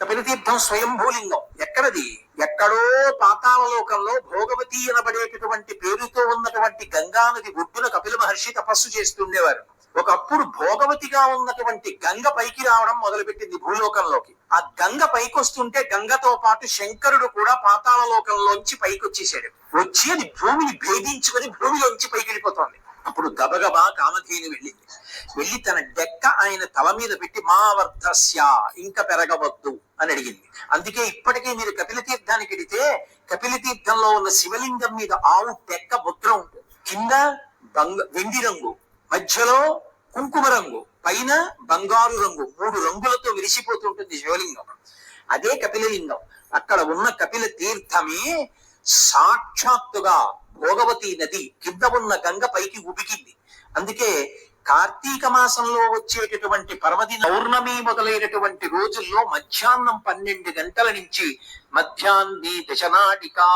కపిలతీర్థం స్వయంభూలింగం. ఎక్కడది? ఎక్కడో పాతాళలోకంలో భోగవతి అనబడేటటువంటి పేరుతో ఉన్నటువంటి గంగానది ఒడ్డున కపిల మహర్షి తపస్సు చేస్తుండేవారు. ఒకప్పుడు భోగవతిగా ఉన్నటువంటి గంగ పైకి రావడం మొదలుపెట్టింది భూలోకంలోకి. ఆ గంగ పైకి వస్తుంటే గంగతో పాటు శంకరుడు కూడా పాతాళలోకంలోంచి పైకి వచ్చేసాడు వచ్చి అది భూమిని భేదించుకొని భూమిలోంచి పైకి వెళ్ళిపోతోంది అప్పుడు గబగబా కామధేను వెళ్ళింది. వెళ్ళి తన డెక్క ఆయన తల మీద పెట్టి మా వర్ధస్య ఇంకా పెరగవద్దు. అని అడిగింది. అందుకే ఇప్పటికే మీరు కపిల తీర్థానికి వెడితే కపిల తీర్థంలో ఉన్న శివలింగం మీద ఆవు డెక్క ముద్ర ఉంటుంది కింద బంగ వెండి రంగు మధ్యలో కుంకుమ రంగు పైన బంగారు రంగు మూడు రంగులతో విరిసిపోతుంటుంది శివలింగం. అదే కపిలలింగం అక్కడ ఉన్న కపిల తీర్థమే సాక్షాత్తుగా భోగవతి నది కింద ఉన్న గంగ పైకి ఉబికింది. అందుకే కార్తీక మాసంలో వచ్చేటటువంటి పర్వదిన పౌర్ణమి మొదలైనటువంటి రోజుల్లో మధ్యాహ్నం పన్నెండు గంటల నుంచి మధ్యాహ్ని దశనాటికా